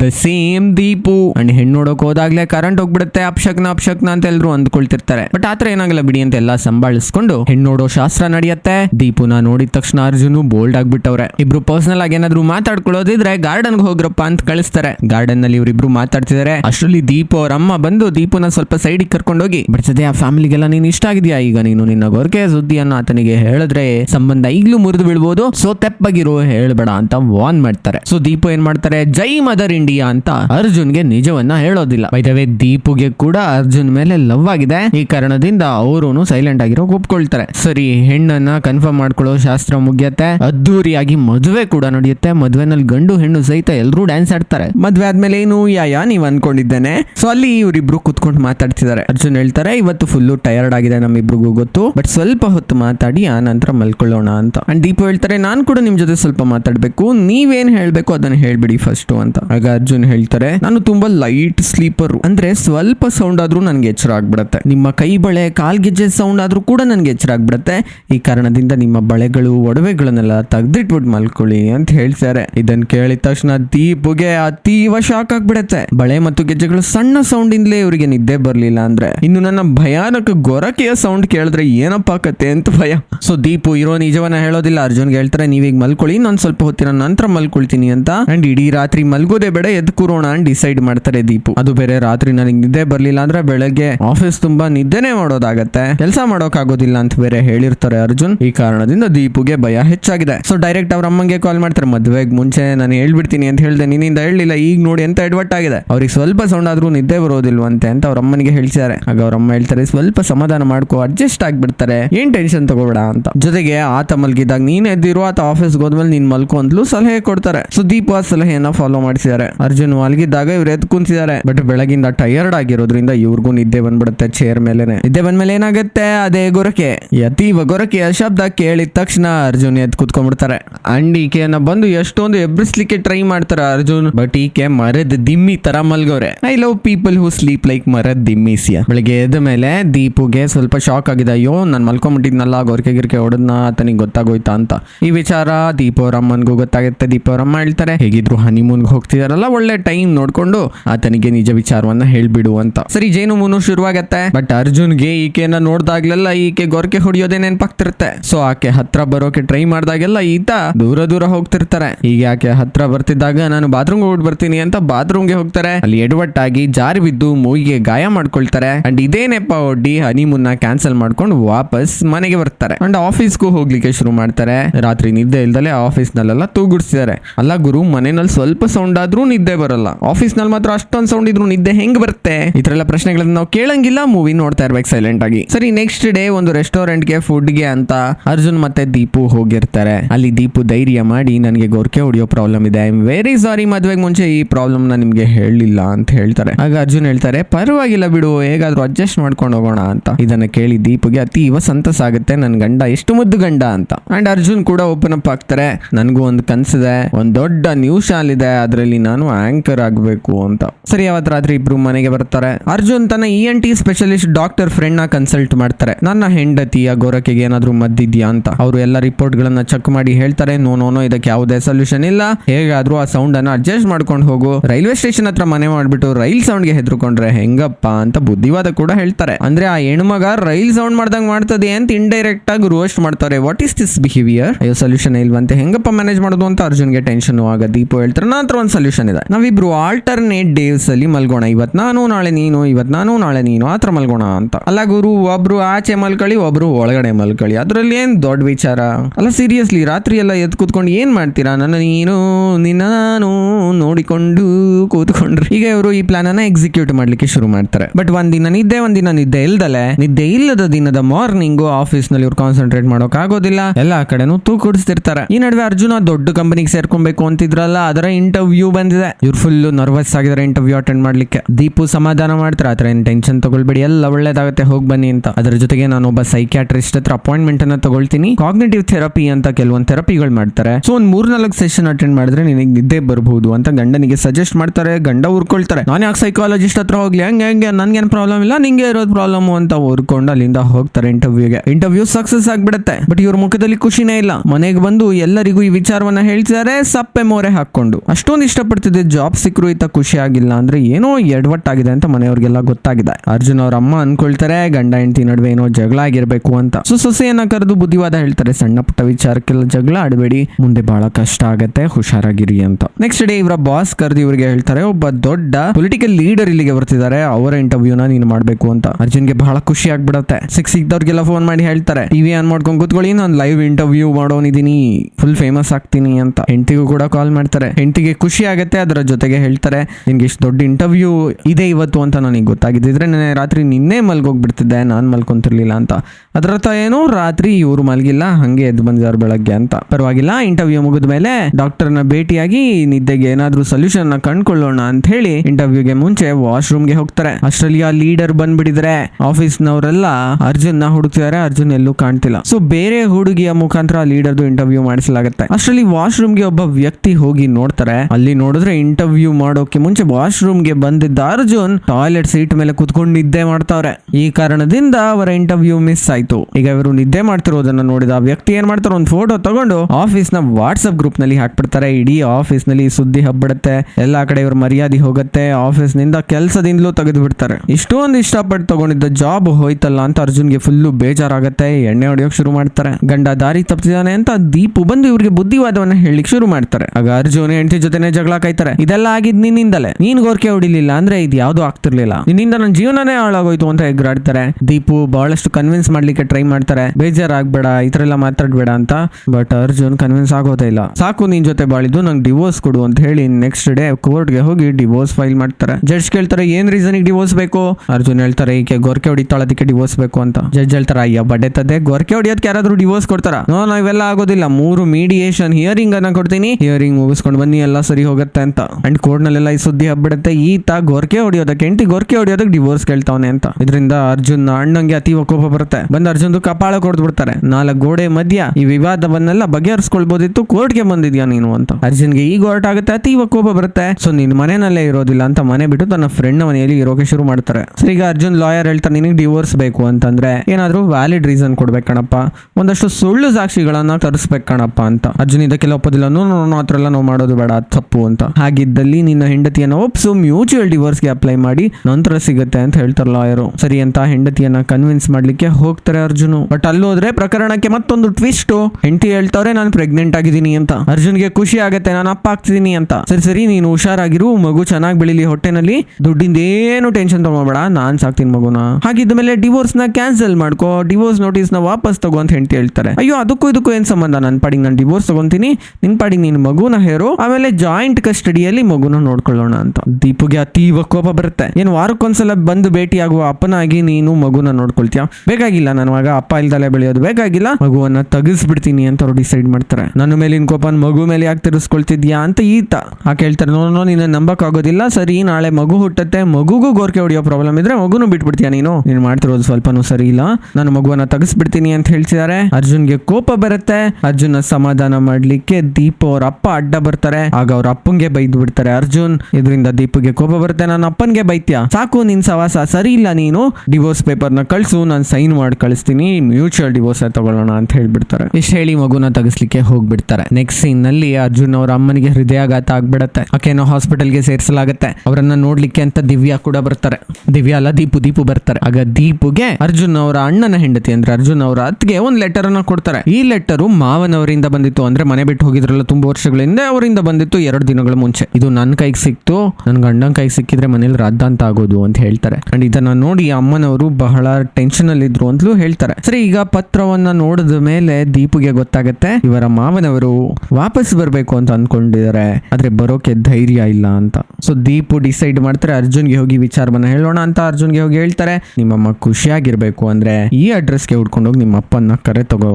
The same Deepu. ಅಂಡ್ ಹೆಣ್ಣು ನೋಡಕ್ ಹೋದಾಗ್ಲೇ ಕರೆಂಟ್ ಹೋಗ್ಬಿಡುತ್ತೆ. ಅಪ್ಶಕ್ನ ಅಪ್ಶಕ್ನ ಅಂತ ಎಲ್ರು ಅಂದ್ಕೊಳ್ತಿರ್ತಾರೆ. ಬಟ್ ಆತರ ಏನಾಗಲ್ಲ ಬಿಡಿ ಅಂತ ಎಲ್ಲ ಸಂಭಾಳಿಸ್ಕೊಂಡು ಹೆಣ್ಣು ನೋಡೋ ಶಾಸ್ತ್ರ ನಡೆಯುತ್ತೆ. ದೀಪುನ ನೋಡಿದ ತಕ್ಷಣ ಅರ್ಜುನು ಬೋಲ್ಡ್ ಆಗ್ಬಿಟ್ಟವ್ರೆ. ಇಬ್ರು ಪರ್ಸನಲ್ ಆಗಿ ಏನಾದ್ರು ಮಾತಾಡ್ಕೊಳ್ಳೋದಿದ್ರೆ ಗಾರ್ಡನ್ ಹೋಗ್ರಪ್ಪ ಅಂತ ಕಳಿಸ್ತಾರೆ. ಗಾರ್ಡನ್ನಲ್ಲಿ ಇವರಿಬ್ರು ಮಾತಾಡ್ತಿದ್ದಾರೆ ಅಷ್ಟರಲ್ಲಿ ದೀಪ್ ಅವ್ರ ಅಮ್ಮ ಬಂದು ದೀಪುನ ಸ್ವಲ್ಪ ಸೈಡಿಗೆ ಕರ್ಕೊಂಡೋಗಿ ಬಿಡ್ಸದೆ ಆ ಫ್ಯಾಮಿಲಿಗೆಲ್ಲ ನೀನು ಇಷ್ಟ ಆಗಿದ್ಯಾ? ಈಗ ನೀನು ನಿನ್ನ ಗೊರಕೆ ಸುದ್ದಿಯನ್ನು ಆತನಿಗೆ ಹೇಳಿದ್ರೆ ಸಂಬಂಧ ಈಗಲೂ ಮುರಿದು ಬೀಳ್ಬೋದು. ಸೊ, ತೆಪ್ಪಗಿರು ಹೇಳ್ಬೇಡ ಅಂತ ವಾರ್ನ್ ಮಾಡ್ತಾರೆ. ಸೊ, ದೀಪು ಏನ್ ಮಾಡ್ತಾರೆ? ಜೈ ಮದರ್ ಇಂಡಿಯಾ ಅಂತ ಅರ್ಜುನ್ಗೆ ನಿಜವನ್ನ ಹೇಳೋದಿಲ್ಲ. ಬೈದವೆ ದೀಪುಗೆ ಕೂಡ ಅರ್ಜುನ್ ಮೇಲೆ ಲವ್ ಆಗಿದೆ. ಈ ಕಾರಣದಿಂದ ಅವರು ಸೈಲೆಂಟ್ ಆಗಿರೋ ಒಪ್ಕೊಳ್ತಾರೆ. ಸರಿ, ಹೆಣ್ಣನ್ನ ಕನ್ಫರ್ಮ್ ಮಾಡ್ಕೊಳ್ಳೋ ಶಾಸ್ತ್ರ ಮುಗಿಯತ್ತೆ. ಅದ್ದೂರಿಯಾಗಿ ಮದುವೆ ಕೂಡ ನಡೆಯುತ್ತೆ. ಮದುವೆನಲ್ಲಿ ಗಂಡು ಹೆಣ್ಣು ಸಹಿತ ಎಲ್ಲರೂ ಡ್ಯಾನ್ಸ್ ಆಡ್ತಾರೆ. ಮದ್ವೆ ಆದ್ಮೇಲೆ ಏನು? ಯಾಯ ನೀವ್ ಅನ್ಕೊಂಡಿದ್ದೇನೆ. ಸೊ ಅಲ್ಲಿ ಇವರಿಬ್ರು ಕುತ್ಕೊಂಡು ಮಾತಾಡ್ತಿದ್ದಾರೆ. ಅರ್ಜುನ್ ಹೇಳ್ತಾರೆ, ಇವತ್ತು ಫುಲ್ಲು ಟಯರ್ಡ್ ಆಗಿದೆ ನಮ್ಮಿಬ್ರಿಗೂ ಗೊತ್ತು ಬಟ್ ಸ್ವಲ್ಪ ಹೊತ್ತು ಮಾತಾಡಿ, ಆ ನಂತರ ಮಲ್ಕೊಳ್ಳೋಣ ಅಂತ. ಅಂಡ್ ದೀಪು ಹೇಳ್ತಾರೆ, ನಾನ್ ಕೂಡ ನಿಮ್ ಜೊತೆ ಸ್ವಲ್ಪ ಮಾತಾಡ್ಬೇಕು, ನೀವೇನ್ ಹೇಳ್ಬೇಕು ಅದನ್ನ ಹೇಳ್ಬಿಡಿ ಫಸ್ಟ್ ಅಂತ. ಆಗ ಅರ್ಜುನ್ ಹೇಳ್ತಾರೆ, ನಾನು ತುಂಬಾ ಲೈಟ್ ಸ್ಲೀಪರ್ ಅಂದ್ರೆ ಸ್ವಲ್ಪ ಸೌಂಡ್ ಆದ್ರೂ ನನ್ಗೆ ಎಚ್ಚರ ಆಗ್ಬಿಡತ್ತೆ. ನಿಮ್ಮ ಕೈ ಬಳೆ ಕಾಲ್ಗೆಜ್ಜೆ ಸೌಂಡ್ ಆದ್ರೂ ಕೂಡ ನನ್ಗೆ ಎಚ್ಚರ ಆಗ್ಬಿಡತ್ತೆ. ಈ ಕಾರಣದಿಂದ ನಿಮ್ಮ ಬಳೆಗಳು, ಒಡವೆಗಳನ್ನೆಲ್ಲ ತೆಗ್ದಿಟ್ಬಿಟ್ಟು ಮಲ್ಕೊಳ್ಳಿ ಅಂತ ಹೇಳ್ತಾರೆ. ಇದನ್ ಕೇಳಿದ ತಕ್ಷಣ ದೀಪುಗೆ ಅತೀವ ಶಾಕ್ ಆಗ್ಬಿಡತ್ತೆ. ಬಳೆ ಮತ್ತು ಗೆಜ್ಜೆಗಳು ಸಣ್ಣ ಸೌಂಡ್ ಇಂದಲೇ ಇವರಿಗೆ ನಿದ್ದೆ ಬರಲಿಲ್ಲ ಅಂದ್ರೆ? ಇನ್ನು ನನ್ನ ಭಯಾನಕ ಗೊರಕೆಯ ಸೌಂಡ್ ಕೇಳಿದ್ರೆ ಏನಪ್ಪ ಕತೆ ಅಂತ ಭಯ. ಸೊ ದೀಪು, ಇರೋ ನಿಜವನ್ನ ಹೇಳೋದಿಲ್ಲ. ಅರ್ಜುನ್ಗೆ ಹೇಳ್ತಾರೆ, ನೀವೀಗ ಮಲ್ಕೊಳ್ಳಿ, ನಾನು ಸ್ವಲ್ಪ ಹೊತ್ತಿನ ನಂತರ ಮಲ್ಕೊಳ್ತೀನಿ ಅಂತ. ಅಂಡ್ ಇಡೀ ರಾತ್ರಿ ಮಲ್ಗೋದೇ ಬೇಡ ಎದ್ದು ಕೂರೋಣ ಅಂತ ಡಿಸೈಡ್ ಮಾಡ್ತಾರೆ ದೀಪು. ಅದು ಬೇರೆ, ರಾತ್ರಿ ನನಗೆ ನಿದ್ದೆ ಬರಲಿಲ್ಲ ಅಂದ್ರೆ ಬೆಳಗ್ಗೆ ಆಫೀಸ್ ತುಂಬಾ ನಿದ್ದೆನೆ ಮಾಡೋದಾಗತ್ತೆ. ಕೆಲಸ ಮಾಡೋಕ್ ಆಗೋದಿಲ್ಲ ಅಂತ ಬೇರೆ ಹೇಳಿರ್ತಾರೆ ಅರ್ಜುನ್. ಈ ಕಾರಣದಿಂದ ದೀಪುಗೆ ಭಯ ಹೆಚ್ಚಾಗಿದೆ. ಸೊ ಡೈರೆಕ್ಟ್ ಅವ್ರ ಅಮ್ಮಂಗೆ ಕಾಲ್ ಮಾಡ್ತಾರೆ, ಮದ್ವೆಗೆ ಮುಂಚೆ ನಾನು ಹೇಳ್ಬಿಡ್ತೀನಿ ಅಂತ ಹೇಳ್ದೆ, ನಿನ್ನಿಂದ ಹೇಳಲಿಲ್ಲ, ಈಗ ನೋಡಿ ಎಂತ ಎಡ್ವಟ್ ಆಗಿದೆ. ಅವ್ರಿಗೆ ಸ್ವಲ್ಪ ಸೌಂಡ್ ಆದ್ರೂ ನಿದ್ದೆ ಬರೋದಿಲ್ವಂತೆ ಅಂತ ಅವ್ರ ಅಮ್ಮನಿಗೆ ಹೇಳ್ತಿದ್ದಾರೆ ಆಗ ಅವ್ರ ಅಮ್ಮ ಹೇಳ್ತಾರೆ, ಸ್ವಲ್ಪ ಸಮಾಧಾನ ಮಾಡ್ಕೋ ಅಡ್ಜಸ್ಟ್ ಆಗ್ಬಿಡ್ತಾರೆ. ಏನ್ ಟೆನ್ಷನ್ ತಗೋಬೇಡ ಅಂತ. ಜೊತೆಗೆ ಆತ ಮಲ್ಗಿದಾಗ, ನೀನ್ ಎದ್ದಿರೋ ಆತ ಆಫೀಸ್ಗೆ ಹೋದ್ಮೇಲೆ ನೀನ್ ಮಲ್ಕೊಂಡ್ಲು ಸಲಹೆ ಕೊಡ್ತಾರೆ. ಸುದೀಪ್ ದೀಪ ಆ ಸಲಹೆಯನ್ನ ಫಾಲೋ ಮಾಡಿಸಿದ್ದಾರೆ. ಅರ್ಜುನ್ ಮಲಗಿದ್ದಾಗ ಇವ್ರು ಎದ್ ಕುಂತಿದ್ದಾರೆ. ಬಟ್ ಬೆಳಗಿಂದ ಟೈರ್ಡ್ ಆಗಿರೋದ್ರಿಂದ ಇವ್ರಿಗೂ ನಿದ್ದೆ ಬಂದ್ಬಿಡುತ್ತೆ ಚೇರ್ ಮೇಲೆನೆ. ನಿದ್ದೆ ಬಂದ್ಮೇಲೆ ಏನಾಗುತ್ತೆ? ಅದೇ ಗೊರಕೆ. ಯತೀವ ಗೊರಕೆಯ ಶಬ್ದ ಕೇಳಿದ ತಕ್ಷಣ ಅರ್ಜುನ್ ಎದ್ದು ಕುತ್ಕೊಂಡ್ಬಿಡ್ತಾರೆ. ಅಂಡ್ ಈಕೆಯನ್ನ ಬಂದು ಎಷ್ಟೊಂದು ಎಬ್ರಿಸ್ಲಿಕ್ಕೆ ಟ್ರೈ ಮಾಡ್ತಾರೆ ಅರ್ಜುನ್. ಬಟ್ ಈಕೆ ಮರದ ದಿಮ್ಮಿ ತರ ಮಲ್ಗೋರೆ. I love people who sleep like ಮರ ದಿಮ್ಮಿಸಿಯ ಬೆಳಿಗ್ಗೆ ಎದ್ದ ಮೇಲೆ ದೀಪುಗೆ ಸ್ವಲ್ಪ ಶಾಕ್ ಆಗಿದೆ. ಅಯ್ಯೋ, ನಾನು ಮಲ್ಕೊಂಡ್ಬಿಟ್ಟಿದ್ನಲ್ಲ ಗೊರ್ಕೆ ಗಿರ್ಕೆ ಹೊಡೆದ್ನ ಆತನಿಗೆ ಗೊತ್ತಾಗೋಯ್ತಾ ಅಂತ. ಈ ವಿಚಾರ ದೀಪ ಅಮ್ಮನ್ಗೂ ಗೊತ್ತಾಗುತ್ತೆ. ದೀಪ ಹೇಳ್ತಾರೆ, ಹೇಗಿದ್ರು ಹನಿಮೂನ್ಗೆ ಹೋಗ್ತಿದಾರಲ್ಲ, ಒಳ್ಳೆ ಟೈಮ್ ನೋಡ್ಕೊಂಡು ಆತನಿಗೆ ನಿಜ ವಿಚಾರವನ್ನ ಹೇಳ್ಬಿಡು ಅಂತ. ಸರಿ, ಜೇನು ಮುನು ಶುರುವಾಗತ್ತೆ. ಬಟ್ ಅರ್ಜುನ್ಗೆ ಈಕೆನ ನೋಡ್ದಾಗ್ಲೆಲ್ಲ ಈಕೆ ಗೊರಕೆ ಹೊಡಿಯೋದೇ ನೆನ್ಪಾಗ್ತಿರುತ್ತೆ. ಸೊ ಆಕೆ ಹತ್ರ ಬರೋಕೆ ಟ್ರೈ ಮಾಡ್ದಾಗೆಲ್ಲ ಈತ ದೂರ ದೂರ ಹೋಗ್ತಿರ್ತಾರೆ. ಈಗ ಆಕೆ ಹತ್ರ ಬರ್ತಿದ್ದಾಗ, ನಾನು ಬಾತ್ರೂಮ್ ಹೋಗ್ಬಿಟ್ಟು ಬರ್ತೀನಿ ಅಂತ ಬಾತ್ರೂಮ್ಗೆ ಹೋಗ್ತಾರೆ. ಅಲ್ಲಿ ಎಡವಟ್ಟಾಗಿ ಜಾರಿ ಬಿದ್ದು ಮೂಗಿಗೆ ಗಾಯ ಮಾಡ್ಕೊಳ್ತಾರೆ. ಅಂಡ್ ಇದೇ ನೆಪ ಒಡ್ಡಿ ಹನಿಮೂನ್ನ ಕ್ಯಾನ್ಸಲ್ ಮಾಡ್ಕೊಂಡು ವಾಪಸ್ ಮನೆಗೆ ಬರ್ತಾರೆ. ಅಂಡ್ ಆಫೀಸ್ಗೂ ಹೋಗ್ಲಿಕ್ಕೆ ಶುರು ಮಾಡ್ತಾರೆ. ರಾತ್ರಿ ನಿದ್ದೆ ಇಲ್ದಲೆ ಆಫೀಸ್ ನಲ್ಲೆಲ್ಲ ತೂಗುಡ್ಸಿದ್ದಾರೆ ಅಲ್ಲ ಗುರು ಮನೆಯಲ್ಲಿ ಸ್ವಲ್ಪ ಸೌಂಡ್ ಆದ್ರೂ ನಿದ್ದೆ ಬರಲ್ಲ. ಆಫೀಸ್ನಲ್ಲಿ ಮಾತ್ರ ಅಷ್ಟೊಂದು ಸೌಂಡ್ ಇದ್ರು ನಿದ್ದೆ ಹೆಂಗ್ ಬರುತ್ತೆ? ಈ ತರ ಎಲ್ಲ ಪ್ರಶ್ನೆಗಳನ್ನ ನಾವು ಕೇಳಂಗಿಲ್ಲ ಮೂವಿ ನೋಡ್ತಾ ಇರ್ಬೇಕು ಸೈಲೆಂಟ್ ಆಗಿ. ಸರಿ ನೆಕ್ಸ್ಟ್ ಡೇ ಒಂದು ರೆಸ್ಟೋರೆಂಟ್ಗೆ ಫುಡ್ಗೆ ಅಂತ ಅರ್ಜುನ್ ಮತ್ತೆ ದೀಪು ಹೋಗಿರ್ತಾರೆ. ಅಲ್ಲಿ ದೀಪು ಧೈರ್ಯ ಮಾಡಿ, ನನಗೆ ಗೋರ್ಕೆ ಹೊಡಿಯೋ ಪ್ರಾಬ್ಲಮ್ ಇದೆ. ಐ ಆಮ್ ವೆರಿ ಸಾರಿ ಮದ್ವೆಗೆ ಮುಂಚೆ ಈ ಪ್ರಾಬ್ಲಮ್ನ ನಿಮ್ಗೆ ಹೇಳಿಲ್ಲ ಅಂತ ಹೇಳ್ತಾರೆ. ಆಗ ಅರ್ಜುನ್ ಹೇಳ್ತಾರೆ, ಪರವಾಗಿಲ್ಲ ಬಿಡು, ಹೇಗಾದ್ರೂ ಅಡ್ಜಸ್ಟ್ ಮಾಡ್ಕೊಂಡು ಹೋಗೋಣ ಅಂತ. ಇದನ್ನ ಕೇಳಿ ದೀಪಗೆ ಅತೀವ ಸಂತಸ ಆಗುತ್ತೆ, ನನ್ ಗಂಡ ಎಷ್ಟು ಮುದ್ದು ಗಂಡ ಅಂತ. ಅಂಡ್ ಅರ್ಜುನ್ ಕೂಡ ಓಪನ್ ಅಪ್ ಆಗ್ತಾರೆ, ನನಗೂ ಒಂದು ಕನ್ಸಿದೆ ಒಂದ್ ದೊಡ್ಡ ನ್ಯೂಸ್ ಚಾನಲ್ ಇದೆ, ಅದರಲ್ಲಿ ನಾನು ಆಂಕರ್ ಆಗಬೇಕು ಅಂತ. ಸರಿ ಯಾವತ್ತ ರಾತ್ರಿ ಇಬ್ರು ಮನೆಗೆ ಬರ್ತಾರೆ, ಅರ್ಜುನ್ ತನ್ನ E N T specialist doctor ಫ್ರೆಂಡ್ನ consult ಮಾಡ್ತಾರೆ, ನನ್ನ ಹೆಂಡತಿಯ ಗೋರಕೆಗೆ ಏನಾದ್ರು ಮದ್ದಿದ್ಯಾ ಅಂತ. ಅವರು ಎಲ್ಲ ರಿಪೋರ್ಟ್ ಗಳನ್ನ ಚೆಕ್ ಮಾಡಿ ಹೇಳ್ತಾರೆ, ನೋ ನೋ ನೋ, ಇದಕ್ಕೆ ಯಾವುದೇ ಸೊಲ್ಯೂಷನ್ ಇಲ್ಲ, ಹೇಗಾದ್ರೂ ಆ ಸೌಂಡ್ ಅನ್ನ ಅಡ್ಜಸ್ಟ್ ಮಾಡ್ಕೊಂಡು ಹೋಗು, ರೈಲ್ವೆ ಸ್ಟೇಷನ್ ಹತ್ರ ಮನೆ ಮಾಡ್ಬಿಟ್ಟು ರೈಲ್ ಸೌಂಡ್ಗೆ ಹೆದರ್ಕೊಂಡ್ರೆ ಹೆಂಗಪ್ಪ ಅಂತ ಬುದ್ಧಿವಾದ ಕೂಡ ಹೇಳ್ತಾರೆ. ಅಂದ್ರೆ ಆ ಹೆಣ್ಮಗ ರೈಲ್ ಸೌಂಡ್ ಮಾಡ್ದಂಗ್ ಮಾಡ್ತದೆ ಅಂತ ಇಂಡೈರೆಕ್ಟ್ ಆಗಿ ರೋಸ್ಟ್ ಮಾಡ್ತಾರೆ. ವಾಟ್ ಇಸ್ ದಿಸ್ ಬಿಹೇವಿಯರ್ ಅಯ್ಯೋ ಸೊಲ್ಯೂಷನ್ ಇಲ್ವಂತೆ. ಹೆಂಗಪ್ಪ ಮ್ಯಾನೇಜ್ ಮಾಡೋದು ಅಂತ ಅರ್ಜುನ್ಗೆ ಟೆನ್ಷನ್ ಆಗ ದೀಪು ಹೇಳ್ತಾರೆ ನನ್ನ ಹತ್ರ ಒಂದು ಸೊಲ್ಯೂಷನ್ ಇದೆ. ನಾವಿಬ್ರು ಆಲ್ಟರ್ನೇಟ್ ಡೇಸ್ ಅಲ್ಲಿ ಮಲ್ಗೋಣ. ಇವತ್ ನಾನು, ನಾಳೆ ನೀನು, ಇವತ್ ನಾನು, ನಾಳೆ ನೀನು. ಆತರ ಮಲ್ಗೋಣ ಅಂತ. ಅಲ್ಲ ಗುರು, ಒಬ್ರು ಆಚೆ ಮಲ್ಕಳಿ ಒಬ್ರು ಒಳಗಡೆ ಮಲ್ಕಳಿ ಅದ್ರಲ್ಲಿ ಏನ್ ದೊಡ್ಡ ವಿಚಾರ? ಅಲ್ಲ ಸೀರಿಯಸ್ಲಿ ರಾತ್ರಿ ಎಲ್ಲ ಎದ್ದು ಕೂತ್ಕೊಂಡು ಏನ್ ಮಾಡ್ತೀರಾ? ನನ್ನ ನೀನು, ನಿನ್ನ ನಾನು ನೋಡಿಕೊಂಡು ಕೂತ್ಕೊಂಡ್ರಿ. ಈಗ ಇವರು ಈ ಪ್ಲಾನ್ ಅನ್ನ ಎಕ್ಸಿಕ್ಯೂಟ್ ಮಾಡ್ಲಿಕ್ಕೆ ಶುರು ಮಾಡ್ತಾರೆ. ಬಟ್ ಒಂದಿನ ನಿದ್ದೆ ಒಂದಿನ ನಿದ್ದೆ ಇಲ್ದಲೆ, ನಿದ್ದೆ ಇಲ್ಲದ ದಿನದ ಮಾರ್ನಿಂಗ್ ಆಫೀಸ್ನಲ್ಲಿ ಇವ್ರು ಕಾನ್ಸಂಟ್ರೇಟ್ ಮಾಡೋಕ್ ಆಗೋದಿಲ್ಲ ಎಲ್ಲಾ ಕಡೆನೂ ತೂಕುಡಿಸ್ತಿರ್ತಾರೆ ಈ ನಡುವೆ ಅರ್ಜುನ ದೊಡ್ಡ ಕಂಪನಿಗೆ ಸೇರ್ಕೊಬೇಕು ಅಂತಿದ್ರಲ್ಲ, ಅದರ ಇಂಟರ್ವ್ಯೂ ಬಂದಿದೆ. ಇವ್ರು ಫುಲ್ ನರ್ವಸ್ ಆಗಿದ್ದಾರೆ ಇಂಟರ್ವ್ಯೂ ಅಟೆಂಡ್ ಮಾಡ್ಲಿಕ್ಕೆ. ದೀಪು ಸಮಾಧಾನ ಮಾಡ್ತಾರೆ ಆತರ ಏನ್ ಟೆನ್ಷನ್ ತಗೊಳ್ಬೇಡಿ, ಎಲ್ಲ ಒಳ್ಳೇದಾಗುತ್ತೆ, ಹೋಗಿ ಬನ್ನಿ ಅಂತ. ಅದರ ಜೊತೆಗೆ ನಾನು ಒಬ್ಬ ಸೈಕ್ಯಾಟ್ರಿಸ್ಟ್ ಹತ್ರ ಅಪಾಯಿಂಟ್ಮೆಂಟ್ ಅನ್ನ ತಗೊಳ್ತೀನಿ. ಕಾಗ್ನೇಟಿವ್ ಥೆರಪಿ ಅಂತ ಕೆಲವೊಂದು ಥೆರಪಿಗಳು ಮಾಡ್ತಾರೆ. ಸೊ ಒಂದ್ ಮೂರ್ ನಾಲ್ಕು ಸೆಷನ್ ಅಟೆಂಡ್ ಮಾಡಿದ್ರೆ ನಿನಗೆ ನಿದ್ದೆ ಬರಬಹುದು ಅಂತ ಗಂಡನಿಗೆ ಸಜೆಸ್ಟ್ ಮಾಡ್ತಾರೆ, ಗಂಡ ಉರ್ಕೊಳ್ತಾರೆ ನಾನು ಯಾಕೆ ಸೈಕಾಲಜಿಸ್ಟ್ ಹತ್ರ ಹೋಗ್ಲಿ, ಹಂಗೆ ಹಂಗೆ, ನನ್ಗೇನು ಪ್ರಾಬ್ಲಮ್ ಇಲ್ಲ, ನಿಂಗೆ ಇರೋದು ಪ್ರಾಬ್ಲಮ್ ಅಂತ ಓದ್ಕೊಂಡು ಅಲ್ಲಿಂದ ಹೋಗ್ತಾರೆ ಇಂಟರ್ವ್ಯೂಗೆ ಇಂಟರ್ವ್ಯೂ ಸಕ್ಸಸ್ ಆಗ್ಬಿಡುತ್ತೆ ಬಟ್ ಇವ್ರ ಮುಖದಲ್ಲಿ ಖುಷಿನೇ ಇಲ್ಲ. ಮನೆಗೆ ಬಂದು ಎಲ್ಲರಿಗೂ ಈ ವಿಚಾರವನ್ನ ಹೇಳ್ತಿದ್ದಾರೆ ಸಪ್ಪೆ ಮೋರೆ ಹಾಕೊಂಡು ಅಷ್ಟೊಂದು ಇಷ್ಟಪಡ್ತಿದ್ದೆ ಜಾಬ್ ಸಿಕ್ಕರು ಈತ ಖುಷಿ ಆಗಿಲ್ಲ ಅಂದ್ರೆ ಏನೋ ಎಡವಟ್ಟಾಗಿದೆ ಅಂತ ಮನೆಯವ್ರಿಗೆಲ್ಲ ಗೊತ್ತಾಗಿದೆ. ಅರ್ಜುನ್ ಅವ್ರ ಅಮ್ಮ ಅನ್ಕೊಳ್ತಾರೆ, ಗಂಡ ಹೆಂಡತಿ ನಡುವೆ ಏನೋ ಜಗಳ ಆಗಿರ್ಬೇಕು ಅಂತ. ಸೊ ಸೊಸೆಯನ್ನ ಕರೆದು ಬುದ್ಧಿವಾದ ಹೇಳ್ತಾರೆ, ಸಣ್ಣ ಪುಟ್ಟ ವಿಚಾರಕ್ಕೆಲ್ಲ ಜಗಳ ಆಡಬೇಡಿ, ಮುಂದೆ ಬಹಳ ಕಷ್ಟ ಆಗತ್ತೆ, ಹುಷಾರಾಗಿರಿ ಅಂತ. ನೆಕ್ಸ್ಟ್ ಡೇ ಇವರ ಬಾಸ್ ಕರೆದು ಇವರಿಗೆ ಹೇಳ್ತಾರೆ, ಒಬ್ಬ ದೊಡ್ಡ ಪೊಲಿಟಿಕಲ್ ಲೀಡರ್ ಇಲ್ಲಿಗೆ ಬರ್ತಿದ್ದಾರೆ, ಅವರ ಇಂಟರ್ವ್ಯೂನ ನೀನು ಮಾಡಬೇಕು ಅಂತ. ಅರ್ಜುನ್ಗೆ ಬಹಳ ಖುಷಿ ಆಗ್ಬಿಡತ್ತೆ. ಸಿಕ್ ಸಿಕ್ದವ್ರಿಗೆಲ್ಲ ಫೋನ್ ಮಾಡಿ ಹೇಳ್ತಾರೆ, ಟಿವಿ ಆನ್ ಮಾಡ್ಕೊಂಡು ಕೂತ್ಕೊಳ್ಳಿ, ನಾನು ಲೈವ್ ಇಂಟರ್ವ್ಯೂ ಮಾಡೋನಿದೀನಿ ಫುಲ್ ಫೇಮಸ್ ಆಗ್ತೀನಿ ಅಂತ. ಹೆಂಡತಿಗೂ ಕೂಡ ಕಾಲ್ ಮಾಡ್ತಾರೆ. ಹೆಂಡತಿಗೆ ಖುಷಿ ಆಗುತ್ತೆ, ಅದರ ಜೊತೆಗೆ ಹೇಳ್ತಾರೆ, ನಿನ್ಗೆ ಇಷ್ಟು ದೊಡ್ಡ ಇಂಟರ್ವ್ಯೂ ಇದೆ ಇವತ್ತು ಅಂತ ನನಗೆ ಗೊತ್ತಾಗಿದ್ದಿದ್ರೆ ನಾನು ರಾತ್ರಿ ನಿನ್ನೆ ಮಲ್ಗೋಗ್ಬಿಡ್ತಿದ್ದೆ, ನಾನು ಮಲ್ಕೊಂತಿರ್ಲಿಲ್ಲ ಅಂತ. ಅದರ ಏನೋ? ರಾತ್ರಿ ಇವ್ರು ಮಲ್ಗಿಲ್ಲ, ಹಂಗೆ ಎದ್ದು ಬಂದಿದ್ದಾರೆ ಬೆಳಗ್ಗೆ ಅಂತ. ಪರವಾಗಿಲ್ಲ ಇಂಟರ್ವ್ಯೂ ಮುಗಿದ ಮೇಲೆ ಡಾಕ್ಟರ್ನ ಭೇಟಿಯಾಗಿ ನಿದ್ದೆಗೆ ಏನಾದರೂ ಸೊಲ್ಯೂಷನ್ ಕಂಡ್ಕೊಳ್ಳೋಣ ಅಂತ ಹೇಳಿ ಇಂಟರ್ವ್ಯೂಗೆ ಮುಂಚೆ ವಾಶ್ರೂಮ್ಗೆ ಹೋಗ್ತಾರೆ. ಅಷ್ಟರಲ್ಲಿ ಆ ಲೀಡರ್ ಬಂದ್ಬಿಟ್ಟಿದ್ರೆ ಆಫೀಸ್ನವರೆಲ್ಲ ಅರ್ಜುನ್ನ ಹುಡುಕ್ತಿದ್ದಾರೆ ಅರ್ಜುನ್ ಎಲ್ಲೂ ಕಾಣ್ತಿಲ್ಲ. ಸೊ ಬೇರೆ ಹುಡುಗಿಯ ಮುಖಾಂತರ ಲೀಡರ್ದು ಇಂಟರ್ವ್ಯೂ ಮಾಡಿಸಲಾಗುತ್ತೆ. ಅಷ್ಟರಲ್ಲಿ ವಾಶ್ರೂಮ್ಗೆ ಒಬ್ಬ ವ್ಯಕ್ತಿ ಹೋಗಿ ನೋಡ್ತಾರೆ. ಅಲ್ಲಿ ನೋಡಿದ್ರೆ ಇಂಟರ್ವ್ಯೂ ಮಾಡೋಕೆ ಮುಂಚೆ ವಾಶ್ರೂಮ್ಗೆ ಬಂದಿದ್ದ ಅರ್ಜುನ್ ಟಾಯ್ಲೆಟ್ ಸೀಟ್ ಮೇಲೆ ಕುತ್ಕೊಂಡು ನಿದ್ದೆ ಮಾಡ್ತಾವ್ರೆ. ಈ ಕಾರಣದಿಂದ ಅವರ ಇಂಟರ್ವ್ಯೂ ಮಿಸ್ ಆಯ್ತು. ಈಗ ಇವರು ನಿದ್ದೆ ಮಾಡ್ತಿರೋದನ್ನ ನೋಡಿದ ಆ ವ್ಯಕ್ತಿ ಏನ್ ಮಾಡ್ತಾರೆ, ಒಂದು ಫೋಟೋ ತಗೊಂಡು ಆಫೀಸ್ನ ವಾಟ್ಸ್ಆಪ್ ಗ್ರೂಪ್ನಲ್ಲಿ ಹಾಕ್ಬಿಡ್ತಾರೆ. ಇಡೀ ಆಫೀಸ್ನಲ್ಲಿ ಸುದ್ದಿ ಹಬ್ಬಿಡುತ್ತೆ. ಎಲ್ಲಾ ಕಡೆ ಇವ್ರ ಮರ್ಯಾದೆ ಹೋಗುತ್ತೆ. ಆಫೀಸ್ನಿಂದ ಕೆಲಸದಿಂದಲೂ ತೆಗೆದು ಬಿಡ್ತಾರೆ ಇಷ್ಟೊಂದು ಇಷ್ಟಪಟ್ಟು ತಗೊಂಡಿದ್ದ ಜಾಬ್ ಹೋಯ್ತಲ್ಲ ಅಂತ ಅರ್ಜುನ್ಗೆ ಫುಲ್ಲು ಬೇಜಾರಾಗತ್ತೆ, ಎಣ್ಣೆ ಹೊಡೆಯೋಕ್ ಶುರು ಮಾಡ್ತಾರೆ. ಗಂಡ ದಾರಿ ತಪ್ಪಿದಾನೆ ಅಂತ ದೀಪು ಬಂದು ಇವ್ರಿಗೆ ಬುದ್ಧಿವಾದವನ್ನ ಹೇಳಲಿಕ್ಕೆ ಶುರು ಮಾಡ್ತಾರೆ. ಆಗ ಅರ್ಜುನ್ ಹೆಂಡತಿ ಜೊತೆನೆ ಜಗಳ ಕಾಯ್ತಾರೆ. ಇದೆಲ್ಲ ಆಗಿದ್ ನಿನ್ನಿಂದಲೇ. ನೀನ್ ಗೋರ್ಕೆ ಹೊಡಿಲಿಲ್ಲ ಅಂದ್ರೆ ಇದು ಯಾವ್ದು ಆಗ್ತಿರ್ಲಿಲ್ಲ. ನಿನ್ನಿಂದ ನನ್ನ ಜೀವನನೇ ಹಾಳಾಗೋಯ್ತು ಅಂತ ಎಗ್ರಾಡ್ತಾರೆ ದೀಪು ಬಹಳಷ್ಟು ಕನ್ವಿನ್ಸ್ ಮಾಡ್ಲಿಕ್ಕೆ ಟ್ರೈ ಮಾಡ್ತಾರೆ. ಬೇಜಾರಾಗ್ಬೇಡ ತರ ಎಲ್ಲ ಮಾತಾಡ್ಬೇಡ ಅಂತ. ಬಟ್ ಅರ್ಜುನ್ ಕನ್ವಿನ್ಸ್ ಆಗೋದೇ ಇಲ್ಲ. ಸಾಕು ನಿನ್ ಜೊತೆ ಬಾಳಿದ್ದು, ನಂಗೆ ಡಿವೋರ್ಸ್ ಕೊಡು ಅಂತ ಹೇಳಿ ನೆಕ್ಸ್ಟ್ ಡೇ ಕೋರ್ಟ್ಗೆ ಹೋಗಿ ಡಿವೋರ್ಸ್ ಫೈಲ್ ಮಾಡ್ತಾರೆ. ಜಡ್ಜ್ ಕೇಳ್ತಾರೆ ಏನ್ ರೀಸನ್ ಡಿವೋರ್ಸ್ ಬೇಕು? ಅರ್ಜುನ್ ಹೇಳ್ತಾರೆ, ಈಕೆ ಗೊರ್ಕೆ ಹೊಡಿತಾಳ, ಅದಕ್ಕೆ ಡಿವೋರ್ಸ್ ಬೇಕು ಅಂತ. ಜಡ್ಜ್ ಹೇಳ್ತಾರೆ, ಅಯ್ಯ ಬಡ್ಡೆ ತದೆ ಗೊರ್ಕೆ ಹೊಡಿಯೋದಕ್ಕೆ ಯಾರಾದ್ರೂ ಡಿವೋರ್ಸ್ ಕೊಡ್ತಾರ? ನೋ ನಾವೆಲ್ಲ ಆಗೋದಿಲ್ಲ. ಮೂರು ಮೀಡಿಯೇಷನ್ ಹಿಯರಿಂಗ್ ಅನ್ನ ಕೊಡ್ತೀನಿ. ಹಿಯರಿಂಗ್ ಮುಗಿಸ್ಕೊಂಡು ಬನ್ನಿ, ಎಲ್ಲ ಸರಿ ಹೋಗುತ್ತೆ ಅಂತ. ಅಂಡ್ ಕೋರ್ಟ್ ನಲ್ಲೆಲ್ಲ ಈ ಸುದ್ದಿ ಹಬ್ಬಿಡುತ್ತೆ. ಈತ ಗೊರ್ಕೆ ಹೊಡಿಯೋದಕ್ಕೆ ಎಂಟಿ ಗೊರ್ಕೆ ಹೊಡಿಯೋದಕ್ಕೆ ಡಿವೋರ್ಸ್ ಕೇಳ್ತಾವನೆ ಅಂತ. ಇದರಿಂದ ಅರ್ಜುನ್ ಅಣ್ಣಂಗೆ ಅತೀವ ಕೋಪ ಬರುತ್ತೆ. ಬಂದು ಅರ್ಜುನ್ದು ಕಪಾಳ ಕೊಡ್ದು ಬಿಡ್ತಾರೆ. ನಾಲ್ಕು ಗೋಡೆ ಮಧ್ಯ ಈ ವಿವಾದವನ್ನೆಲ್ಲ ಬಗೆಹರಿಸ್ಕೊಳ್ಬೋದಿತ್ತು. ಕೋರ್ಟ್ಗೆ ಬಂದಿದ್ಯಾ ನೀನು ಅಂತ. ಅರ್ಜುನ್ಗೆ ಈಗ ಹೊರಟಾಗುತ್ತೆ, ಅತೀವ ಕೋಪ ಬರುತ್ತೆ. ಸೊ ನೀನ್ ಮನೆಯಲ್ಲೇ ಇರೋದಿಲ್ಲ ಅಂತ ಮನೆ ಬಿಟ್ಟು ತನ್ನ ಫ್ರೆಂಡ್ ಮನೆಯಲ್ಲಿ ಇರೋಕೆ ಶುರು ಮಾಡ್ತಾರೆ. ಸರಿ ಈಗ ಅರ್ಜುನ್ ಲಾಯರ್ ಹೇಳ್ತಾರೆ ನಿನಗೆ ಡಿವೋರ್ಸ್ ಬೇಕು ಅಂತಂದ್ರೆ ಏನಾದ್ರೂ ವ್ಯಾಲಿಡ್ ರೀಸನ್ ಕೊಡ್ಬೇಕು ಕಣಪ್ಪ. ಒಂದಷ್ಟು ಸುಳ್ಳು ಸಾಕ್ಷಿಗಳನ್ನ ತರಿಸ್ಬೇಕು ಕಣಪ್ಪ ಅಂತ. ಅರ್ಜುನ್ ಇದಕ್ಕೆಲ್ಲ ಒಪ್ಪೋದಿಲ್ಲ. ನೋ ನೋ ನೋ, ಎಲ್ಲ ನಾವು ಮಾಡೋದು ಬೇಡ ತಪ್ಪು ಅಂತ. ಹಾಗಿದ್ದಲ್ಲಿ ನಿನ್ನ ಹೆಂಡತಿಯನ್ನ ಒಪ್ಸು ಮ್ಯೂಚುವಲ್ ಡಿವೋರ್ಸ್ಗೆ ಅಪ್ಲೈ ಮಾಡಿ ನಂತರ ಸಿಗುತ್ತೆ ಅಂತ ಹೇಳ್ತಾರೆ ಲಾಯರು ಸರಿ ಅಂತ ಹೆಂಡತಿಯನ್ನ ಕನ್ವಿನ್ಸ್ ಮಾಡ್ಲಿಕ್ಕೆ ಹೋಗ್ತಾರೆ ಅರ್ಜುನ್. ಬಟ್ ಅಲ್ಲೋದ್ರೆ ಪ್ರಕರಣಕ್ಕೆ ಮತ್ತೊಂದು ಟ್ವಿಸ್ಟ್ ಹೆಂಡತಿ ಹೇಳ್ತಾರೆ ನಾನು ಪ್ರೆಗ್ನೆಂಟ್ ಆಗಿದ್ದೀನಿ ಅಂತ. ಅರ್ಜುನ್ಗೆ ಖುಷಿ ಆಗುತ್ತೆ ನಾನು ಅಪ್ಪ ಆಗ್ತಿದ್ದೀನಿ ಅಂತ. ಸರಿ ಸರಿ ನೀನು ಹುಷಾರಾಗಿರು ಮಗು ಚೆನ್ನಾಗಿ ಬೆಳಿಲಿ ಹೊಟ್ಟೆನಲ್ಲಿ. ದುಡ್ಡಿಂದ ಏನು ಟೆನ್ಷನ್ ತಗೋಬೇಡ, ನಾನ್ ಸಾಕ್ತೀನಿ ಮಗುನ. ಹಾಗಿದ್ದ ಮೇಲೆ ಡಿವೋರ್ಸ್ನ ಕ್ಯಾನ್ಸಲ್ ಮಾಡ್ಕೋ ಡಿವೋರ್ಸ್ ನೋಟಿಸ್ನ ವಾಪಸ್ ತಗೋ ಅಂತ ಹೆಂಡತಿ ಹೇಳ್ತಾರೆ. ಅಯ್ಯೋ, ಅದಕ್ಕೂ ಇದಕ್ಕೂ ಏನ್ ಸಂಬಂಧ? ನನ್ನ ಪಾಡಿಗೆ ನಾನು ಡಿವೋರ್ಸ್ ತಗೊಂತೀನಿ, ನಿನ್ ಪಾಡಿಗೆ ನೀನು ಮಗುನ ಹೇರು, ಆಮೇಲೆ ಜಾಯಿಂಟ್ ಕಸ್ಟಡಿಯಲ್ಲಿ ಮಗುನ ನೋಡ್ಕೊಳ್ಳೋಣ ಅಂತ. ದೀಪುಗೆ ಅತೀವ ಕೋಪ ಬರುತ್ತೆ. ಏನ್ ವಾರಕ್ಕೊಂದ್ಸಲ ಬಂದು ಭೇಟಿಯಾಗುವ ಅಪ್ಪನಾಗಿ ನೀನು ಮಗುನ ನೋಡ್ಕೊಳ್ತೀಯ? ಬೇಕಾಗಿಲ್ಲ, ನಾನು ಆಗ ಅಪ್ಪ ಇಲ್ದಲೆ ಬೆಳೆಯೋದು ಬೇಕಾಗಿಲ್ಲ, ಮಗುವನ್ನ ತಗಿಸ್ಬಿಡ್ತೀನಿ ಅಂತ ಅವ್ರು ಡಿಸೈಡ್ ಮಾಡ್ತಾರೆ. ನನ್ನ ಮೇಲಿನ ಕೋಪನ್ ಮಗು ಮೇಲೆ ಯಾಕೆ ತಿರ್ಸ್ಕೊಳ್ತಿದ್ಯಾ ಅಂತ ಈತ. ಆ ಕೇಳ್ತಾರೆ, ನೋ ನೋ ನಿನ್ನ ನಂಬಕ್ ಆಗೋದಿಲ್ಲ ಸರಿ, ನಾಳೆ ಮಗು ಹುಟ್ಟ ಹೇಳುತ್ತೆ ಮಗುಗೂ ಗೋರ್ಕೆ ಹೊಡಿಯೋ ಪ್ರಾಬ್ಲಮ್ ಇದ್ರೆ ಮಗುನು ಬಿಟ್ಬಿಡ್ತೀಯ ನೀನು? ನೀನು ಮಾಡ್ತಿರೋದು ಸ್ವಲ್ಪನೂ ಸರಿ ಇಲ್ಲ. ನಾನು ಮಗುವನ್ನ ತೆಗಿಸ್ಬಿಡ್ತೀನಿ ಅಂತ ಹೇಳ್ತಿದ್ದಾರೆ ಅರ್ಜುನ್ಗೆ ಕೋಪ ಬರುತ್ತೆ. ಅರ್ಜುನ ಸಮಾಧಾನ ಮಾಡ್ಲಿಕ್ಕೆ ದೀಪ ಅವ್ರ ಅಪ್ಪ ಅಡ್ಡ ಬರ್ತಾರೆ. ಆಗ ಅವ್ರ ಅಪ್ಪಂಗೆ ಬೈದು ಬಿಡ್ತಾರೆ ಅರ್ಜುನ್. ಇದರಿಂದ ದೀಪಗೆ ಕೋಪ ಬರುತ್ತೆ. ನನ್ನ ಅಪ್ಪನ್ಗೆ ಬೈತ್ಯ? ಸಾಕು, ನಿನ್ ಸವಾಸ ಸರಿ ಇಲ್ಲ ನೀನು. ಡಿವೋರ್ಸ್ ಪೇಪರ್ನ ಕಳ್ಸು, ನಾನು ಸೈನ್ ಮಾಡಿ ಕಳಿಸ್ತೀನಿ. ಮ್ಯೂಚುವಲ್ ಡಿವೋರ್ಸ್ ತಗೊಳ್ಳೋಣ ಅಂತ ಹೇಳ್ಬಿಡ್ತಾರೆ. ಇಷ್ಟ ಹೇಳಿ ಮಗುನ ತೆಗಿಸ್ಲಿಕ್ಕೆ ಹೋಗ್ಬಿಡ್ತಾರೆ. ನೆಕ್ಸ್ಟ್ ಸೀನ್ನಲ್ಲಿ ಅರ್ಜುನ್ ಅವ್ರ ಅಮ್ಮನಿಗೆ ಹೃದಯಾಘಾತ ಆಗ್ಬಿಡತ್ತೆ. ಆಕೆನೋ ಹಾಸ್ಪಿಟಲ್ಗೆ ಸೇರಿಸಲಾಗುತ್ತೆ. ಅವರನ್ನ ನೋಡ್ಲಿಕ್ಕೆ ದಿವ್ಯಾ ಕೂಡ ಬರ್ತಾರೆ. ದಿವ್ಯಾ ಅಲ್ಲ, ದೀಪು ದೀಪು ಬರ್ತಾರೆ. ಆಗ ದೀಪುಗೆ ಅರ್ಜುನ್ ಅವರ ಅಣ್ಣನ ಹೆಂಡತಿ ಅಂದ್ರೆ ಅರ್ಜುನ್ ಅವರ ಅತ್ತಿಗೆ ಒಂದ್ ಲೆಟರ್ ಅನ್ನ ಕೊಡ್ತಾರೆ. ಈ ಲೆಟರ್ ಮಾವನವರಿಂದ ಬಂದಿತ್ತು ಅಂದ್ರೆ ಮನೆ ಬಿಟ್ಟು ಹೋಗಿದ್ರಲ್ಲ ತುಂಬಾ ವರ್ಷಗಳಿಂದ ಅವರಿಂದ ಬಂದಿತ್ತು ಎರಡು ದಿನಗಳ ಮುಂಚೆ. ಇದು ನನ್ನ ಕೈಗೆ ಸಿಕ್ತು ನನ್ನ ಗಂಡನ ಕೈಗೆ ಸಿಕ್ಕಿದ್ರೆ ಮನೇಲಿ ರಾದ್ದಾಂತ ಆಗೋದು ಅಂತ ಹೇಳ್ತಾರೆ. ಅಂಡ್ ಇದನ್ನ ನೋಡಿ ಅಮ್ಮನವರು ಬಹಳ ಟೆನ್ಷನ್ ಅಲ್ಲಿ ಇದ್ರು ಅಂತಲೂ ಹೇಳ್ತಾರೆ. ಸರಿ, ಈಗ ಪತ್ರವನ್ನ ನೋಡಿದ ಮೇಲೆ ದೀಪುಗೆ ಗೊತ್ತಾಗತ್ತೆ, ಇವರ ಮಾವನವರು ವಾಪಸ್ ಬರಬೇಕು ಅಂತ ಅನ್ಕೊಂಡಿದ್ದಾರೆ ಆದ್ರೆ ಬರೋಕೆ ಧೈರ್ಯ ಇಲ್ಲ ಅಂತ. ಸೊ ದೀಪು ಡಿಸೈಡ್ ಮಾಡ್ತಾರೆ ಅರ್ಜುನ್ಗೆ ಹೋಗಿ ವಿಚಾರವನ್ನ ಹೇಳೋಣ ಅಂತ ಅರ್ಜುನ್ಗೆ ಹೋಗಿ ಹೇಳ್ತಾರೆ. ನಿಮ್ಮಮ್ಮ ಖುಷಿಯಾಗಿರ್ಬೇಕು ಅಂದ್ರೆ ಈ ಅಡ್ರೆಸ್ಗೆ ಹುಡ್ಕೊಂಡು ಹೋಗಿ ನಿಮ್ಮ ಅಪ್ಪನ ಕರೆ ತಗೋ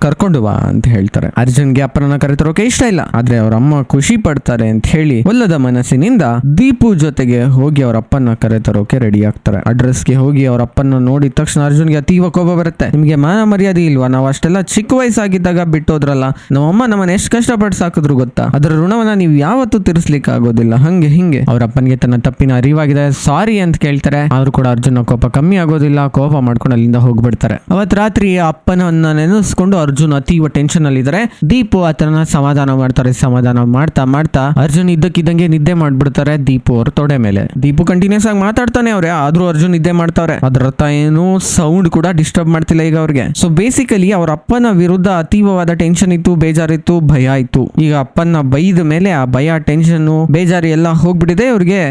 ಕರ್ಕೊಂಡು ಬಾ ಅಂತ ಹೇಳ್ತಾರೆ. ಅರ್ಜುನ್ಗೆ ಅಪ್ಪನ ಕರೆ ತರೋಕೆ ಇಷ್ಟ ಇಲ್ಲ. ಆದ್ರೆ ಅವ್ರ ಅಮ್ಮ ಖುಷಿ ಪಡ್ತಾರೆ ಅಂತ ಹೇಳಿ ಒಲ್ಲದ ಮನಸ್ಸಿನಿಂದ ದೀಪು ಜೊತೆಗೆ ಹೋಗಿ ಅವ್ರ ಅಪ್ಪನ ಕರೆ ತರೋಕೆ ರೆಡಿ ಆಗ್ತಾರೆ. ಅಡ್ರೆಸ್ಗೆ ಹೋಗಿ ಅವ್ರ ಅಪ್ಪನ ನೋಡಿದ ತಕ್ಷಣ ಅರ್ಜುನ್ಗೆ ಅತೀವ ಕೋಪ ಬರುತ್ತೆ. ನಿಮಗೆ ಮಾನ ಮರ್ಯಾದೆ ಇಲ್ವಾ? ನಾವು ಅಷ್ಟೆಲ್ಲ ಚಿಕ್ಕ ವಯಸ್ಸಾಗಿದ್ದಾಗ ಬಿಟ್ಟೋದ್ರಲ್ಲ ನಮ್ಮಮ್ಮ ನಮ್ಮನ್ನ ಎಷ್ಟು ಕಷ್ಟಪಟ್ಟು ಸಾಕಿದ್ರು ಗೊತ್ತಾ? ಅದರ ಋಣವನ್ನ ನೀವು ಯಾವತ್ತೂ ತೀರಿಸ್ಲಿಕ್ಕೆ ಆಗೋದಿಲ್ಲ ಹಂಗೆ ಹಿಂಗೆ. ಅವ್ರ ಅಪ್ಪನಿಗೆ ತನ್ನ ತಪ್ಪಿನ ಅರಿವಾಗಿದೆ. ಸಾರಿ ಅಂತ ಕೇಳ್ತಾರೆ. ಆದ್ರೂ ಕೂಡ ಅರ್ಜುನ ಕೋಪ ಕಮ್ಮಿ ಆಗೋದಿಲ್ಲ. ಕೋಪ ಮಾಡ್ಕೊಂಡು ಅಲ್ಲಿಂದ ಹೋಗ್ಬಿಡ್ತಾರೆ. ಅವತ್ ರಾತ್ರಿ ಅಪ್ಪನನ್ನ ನೆನೆಸ್ಕೊಂಡು ಅರ್ಜುನ್ ಅತೀವ ಟೆನ್ಷನ್ ಅಲ್ಲಿದ್ದಾರೆ ದೀಪು ಆತನ ಸಮಾಧಾನ ಮಾಡ್ತಾರೆ. ಸಮಾಧಾನ ಮಾಡ್ತಾ ಮಾಡ್ತಾ ಅರ್ಜುನ್ ಇದ್ದಕ್ಕಿದ್ದಂಗೆ ನಿದ್ದೆ ಮಾಡ್ಬಿಡ್ತಾರೆ. ದೀಪು ಅವ್ರ ತೊಡೆ ಮೇಲೆ. ದೀಪು ಕಂಟಿನ್ಯೂಸ್ ಆಗಿ ಮಾತಾಡ್ತಾನೆ ಅವ್ರೆ. ಆದ್ರೂ ಅರ್ಜುನ್ ನಿದ್ದೆ ಮಾಡ್ತಾವ್ರೆ. ಅದ್ರ ಏನು? ಸೌಂಡ್ ಕೂಡ ಡಿಸ್ಟರ್ಬ್ ಮಾಡ್ತಿಲ್ಲ ಈಗ ಅವ್ರಿಗೆ. ಸೊ ಬೇಸಿಕಲಿ ಅವ್ರ ಅಪ್ಪನ ವಿರುದ್ಧ ಅತೀವವಾದ ಟೆನ್ಷನ್ ಇತ್ತು. ಬೇಜಾರಿತ್ತು. ಭಯ ಇತ್ತು. ಈಗ ಅಪ್ಪನ ಬೈದ ಮೇಲೆ ಆ ಭಯ ಟೆನ್ಷನ್ ಬೇಜಾರು ಎಲ್ಲ ಹೋಗ್ಬಿಟ್ಟಿದೆ ಇವ್ರಿಗೆ.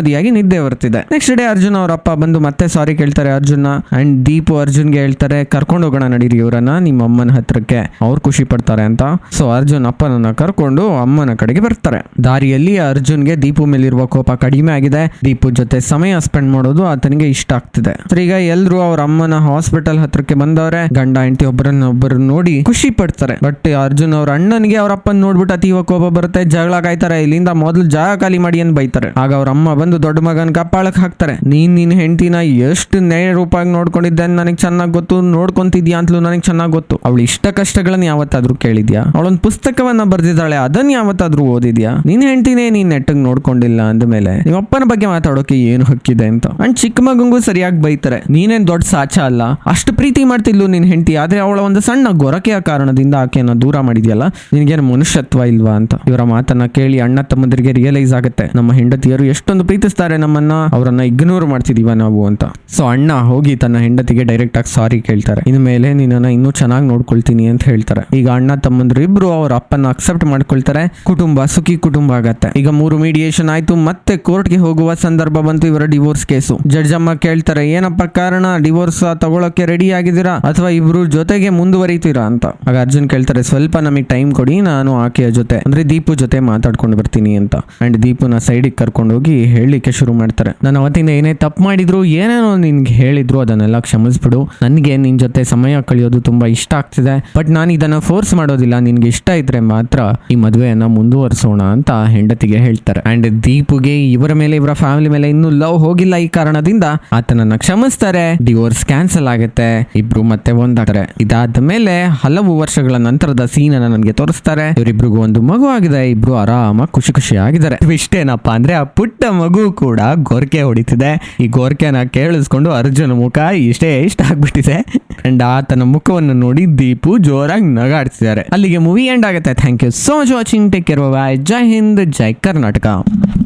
ನೆಮ್ಮದಿಯಾಗಿ ನಿದ್ದೆ ಬರ್ತಿದೆ. ನೆಕ್ಸ್ಟ್ ಡೇ ಅರ್ಜುನ್ ಅವ್ರ ಅಪ್ಪ ಬಂದು ಮತ್ತೆ ಸಾರಿ ಕೇಳ್ತಾರೆ ಅರ್ಜುನ ಅಂಡ್ ದೀಪು ಅರ್ಜುನ್ಗೆ ಹೇಳ್ತಾರೆ, ಕರ್ಕೊಂಡು ಹೋಗೋಣ ನಡೀರಿ ಇವರನ್ನ, ನಿಮ್ಮ ಅಮ್ಮನ ಹತ್ರಕ್ಕೆ. ಅವ್ರು ಖುಷಿ ಪಡ್ತಾರೆ ಅಂತ. ಸೊ ಅರ್ಜುನ್ ಅಪ್ಪನನ್ನ ಕರ್ಕೊಂಡು ಅಮ್ಮನ ಕಡೆಗೆ ಬರ್ತಾರೆ. ದಾರಿಯಲ್ಲಿ ಅರ್ಜುನ್ಗೆ ದೀಪು ಮೇಲಿರುವ ಕೋಪ ಕಡಿಮೆ ಆಗಿದೆ. ದೀಪು ಜೊತೆ ಸಮಯ ಸ್ಪೆಂಡ್ ಮಾಡೋದು ಆತನಿಗೆ ಇಷ್ಟ ಆಗ್ತಿದೆ. ಈಗ ಎಲ್ರು ಅವ್ರ ಅಮ್ಮನ ಹಾಸ್ಪಿಟಲ್ ಹತ್ರಕ್ಕೆ ಬಂದವ್ರೆ. ಗಂಡ, ಹೆಂಡತಿ ಒಬ್ಬರನ್ನ ಒಬ್ಬರು ನೋಡಿ ಖುಷಿ ಪಡ್ತಾರೆ. ಬಟ್ ಅರ್ಜುನ್ ಅವ್ರ ಅಣ್ಣನಿಗೆ ಅವ್ರ ಅಪ್ಪನ ನೋಡ್ಬಿಟ್ಟು ಅತೀವ ಕೋಪ ಬರುತ್ತೆ. ಜಗಳ ಕಾಯ್ತಾರೆ. ಇಲ್ಲಿಂದ ಮೊದಲು ಜಾಗ ಖಾಲಿ ಮಾಡಿ ಅಂತ ಬೈತಾರೆ. ಆಗ ಅವ್ರ ಅಮ್ಮ ಬಂದು ದೊಡ್ಡ ಮಗನ ಕಪ್ಪಾಳಕ್ ಹಾಕ್ತಾರೆ. ನೀನ್ ನಿನ್ ಹೆಂಡತಿನ ಎಷ್ಟು ನೇರ ರೂಪಾಗಿ ನೋಡ್ಕೊಂಡಿದ್ದೆ ನನಗೆ ಚೆನ್ನಾಗಿ ಗೊತ್ತು, ನೋಡ್ಕೊಂತಿದ್ಯಾ ಅಂತಲೂ ನನಗೆ ಚೆನ್ನಾಗಿ ಗೊತ್ತು. ಅವಳು ಇಷ್ಟ ಕಷ್ಟಗಳನ್ನ ಯಾವತ್ತಾದ್ರೂ ಕೇಳಿದ್ಯಾ? ಅವಳೊಂದು ಪುಸ್ತಕವನ್ನ ಬರ್ದಿದ್ದಾಳೆ ಅದನ್ನ ಯಾವತ್ತಾದ್ರೂ ಓದಿದ್ಯಾ? ನಿನ್ ಹೆಂಡತಿನೇ ನೀನ್ ನೆಟ್ಟಗ್ ನೋಡ್ಕೊಂಡಿಲ್ಲ ಅಂದ್ಮೇಲೆ ನಿಮ್ಮ ಅಪ್ಪನ ಬಗ್ಗೆ ಮಾತಾಡೋಕೆ ಏನು ಹಕ್ಕಿದೆ ಅಂತ. ಅಂಡ್ ಚಿಕ್ಕ ಮಗಂಗೂ ಸರಿಯಾಗಿ ಬೈತಾರೆ. ನೀನೇನ್ ದೊಡ್ಡ ಸಾಚ ಅಲ್ಲ. ಅಷ್ಟು ಪ್ರೀತಿ ಮಾಡ್ತಿದ್ಲು ನಿನ್ ಹೆಂಡತಿ, ಆದ್ರೆ ಅವಳ ಒಂದು ಸಣ್ಣ ಗೊರಕೆಯ ಕಾರಣದಿಂದ ಆಕೆಯನ್ನ ದೂರ ಮಾಡಿದ್ಯಲ್ಲ? ನಿನಗೇನು ಮನುಷ್ಯತ್ವ ಇಲ್ವಾ ಅಂತ. ಇವರ ಮಾತನ್ನ ಕೇಳಿ ಅಣ್ಣ ತಮ್ಮಂದಿರಿಗೆ ರಿಯಲೈಸ್ ಆಗುತ್ತೆ. ನಮ್ಮ ಹೆಂಡತಿಯರು ಎಷ್ಟೊಂದು ಪ್ರೀತಿಸ್ತಾರೆ ನಮ್ಮನ್ನ, ಅವರನ್ನ ಇಗ್ನೋರ್ ಮಾಡ್ತಿದೀವ ನಾವು ಅಂತ. ಸೊ ಅಣ್ಣ ಹೋಗಿ ತನ್ನ ಹೆಂಡತಿಗೆ ಡೈರೆಕ್ಟ್ ಆಗಿ ಸಾರಿ ಕೇಳ್ತಾರೆ. ಇನ್ ಮೇಲೆ ನಿನ್ನ ಇನ್ನೂ ಚೆನ್ನಾಗಿ ನೋಡ್ಕೊಳ್ತೀನಿ ಅಂತ ಹೇಳ್ತಾರೆ. ಈಗ ಅಣ್ಣ ತಮ್ಮಂದ್ರು ಇಬ್ರು ಅವ್ರ ಅಪ್ಪನ ಅಕ್ಸೆಪ್ಟ್ ಮಾಡ್ಕೊಳ್ತಾರೆ. ಕುಟುಂಬ ಸುಖಿ ಕುಟುಂಬ ಆಗತ್ತೆ. ಈಗ ಮೂರು ಮೀಡಿಯೇಷನ್ ಆಯ್ತು, ಮತ್ತೆ ಕೋರ್ಟ್ಗೆ ಹೋಗುವ ಸಂದರ್ಭ ಬಂತು ಇವರ ಡಿವೋರ್ಸ್ ಕೇಸು ಜಡ್ಜ್ ಅಮ್ಮ ಕೇಳ್ತಾರೆ, ಏನಪ್ಪ ಕಾರಣ? ಡಿವೋರ್ಸ್ ತಗೊಳಕ್ಕೆ ರೆಡಿ ಆಗಿದ್ದೀರಾ? ಅಥವಾ ಇಬ್ರು ಜೊತೆಗೆ ಮುಂದುವರಿತೀರಾ ಅಂತ? ಆಗ ಅರ್ಜುನ್ ಕೇಳ್ತಾರೆ, ಸ್ವಲ್ಪ ನಮಗೆ ಟೈಮ್ ಕೊಡಿ, ನಾನು ಆಕೆಯ ಜೊತೆ, ಅಂದ್ರೆ ದೀಪು ಜೊತೆ ಮಾತಾಡ್ಕೊಂಡು ಬರ್ತೀನಿ ಅಂತ. ಅಂಡ್ ದೀಪುನ ಸೈಡಿಗೆ ಕರ್ಕೊಂಡು ಹೋಗಿ ಹೇಳಲಿಕ್ಕೆ ಶುರು ಮಾಡ್ತಾರೆ. ನಾನು ಅವತ್ತಿಂದ ಏನೇ ತಪ್ಪು ಮಾಡಿದ್ರು ಏನೇನೋ ನಿನ್ಗೆ ಹೇಳಿದ್ರು ಅದನ್ನೆಲ್ಲ ಕ್ಷಮಿಸ್ಬಿಡು. ನನಗೆ ನಿನ್ನ ಜೊತೆ ಸಮಯ ಕಳೆಯೋದು ತುಂಬಾ ಇಷ್ಟ ಆಗ್ತಿದೆ. ಬಟ್ ನಾನು ಇದನ್ನ ಫೋರ್ಸ್ ಮಾಡೋದಿಲ್ಲ. ನಿನ್ಗೆ ಇಷ್ಟ ಇದ್ರೆ ಮಾತ್ರ ಈ ಮದುವೆಯನ್ನು ಮುಂದುವರಿಸೋಣ ಅಂತ ಹೆಂಡತಿಗೆ ಹೇಳ್ತಾರೆ. ಅಂಡ್ ದೀಪುಗೆ ಇವರ ಮೇಲೆ, ಇವರ ಫ್ಯಾಮಿಲಿ ಮೇಲೆ ಇನ್ನೂ ಲವ್ ಹೋಗಿಲ್ಲ ಈ ಕಾರಣದಿಂದ ಆತನನ್ನ ಕ್ಷಮಿಸ್ತಾರೆ. ಡಿವೋರ್ಸ್ ಕ್ಯಾನ್ಸಲ್ ಆಗುತ್ತೆ. ಇಬ್ರು ಮತ್ತೆ ಒಂದಾಗ್ತಾರೆ. ಇದಾದ ಮೇಲೆ ಹಲವು ವರ್ಷಗಳ ನಂತರದ ಸೀನ್ ಅನ್ನ ನನಗೆ ತೋರಿಸ್ತಾರೆ. ಇವರಿಬ್ರಿಗೂ ಒಂದು ಮಗು ಆಗಿದೆ. ಇಬ್ರು ಆರಾಮಾಗಿ ಖುಷಿ ಖುಷಿ ಆಗಿದ್ದಾರೆ. ಇಷ್ಟೇನಪ್ಪ ಅಂದ್ರೆ ಆ ಪುಟ್ಟ ಮಗು ಕೂಡ ಗೋರ್ಕೆ ಹೊಡಿತಿದೆ. ಈ ಗೋರ್ಕೆನ ಕೇಳಿಸ್ಕೊಂಡು ಅರ್ಜುನ ಮುಖ ಇಷ್ಟೇ ಇಷ್ಟ ಆಗ್ಬಿಟ್ಟಿದೆ. ಅಂಡ್ ಆತನ ಮುಖವನ್ನು ನೋಡಿ ದೀಪು ಜೋರಾಗಿ ನಗಾಡ್ತಿದ್ದಾರೆ. ಅಲ್ಲಿಗೆ ಮೂವಿ ಎಂಡ್ ಆಗುತ್ತೆ. Thank you so much watching take care bye ಜೈ ಹಿಂದ್, ಜೈ ಕರ್ನಾಟಕ.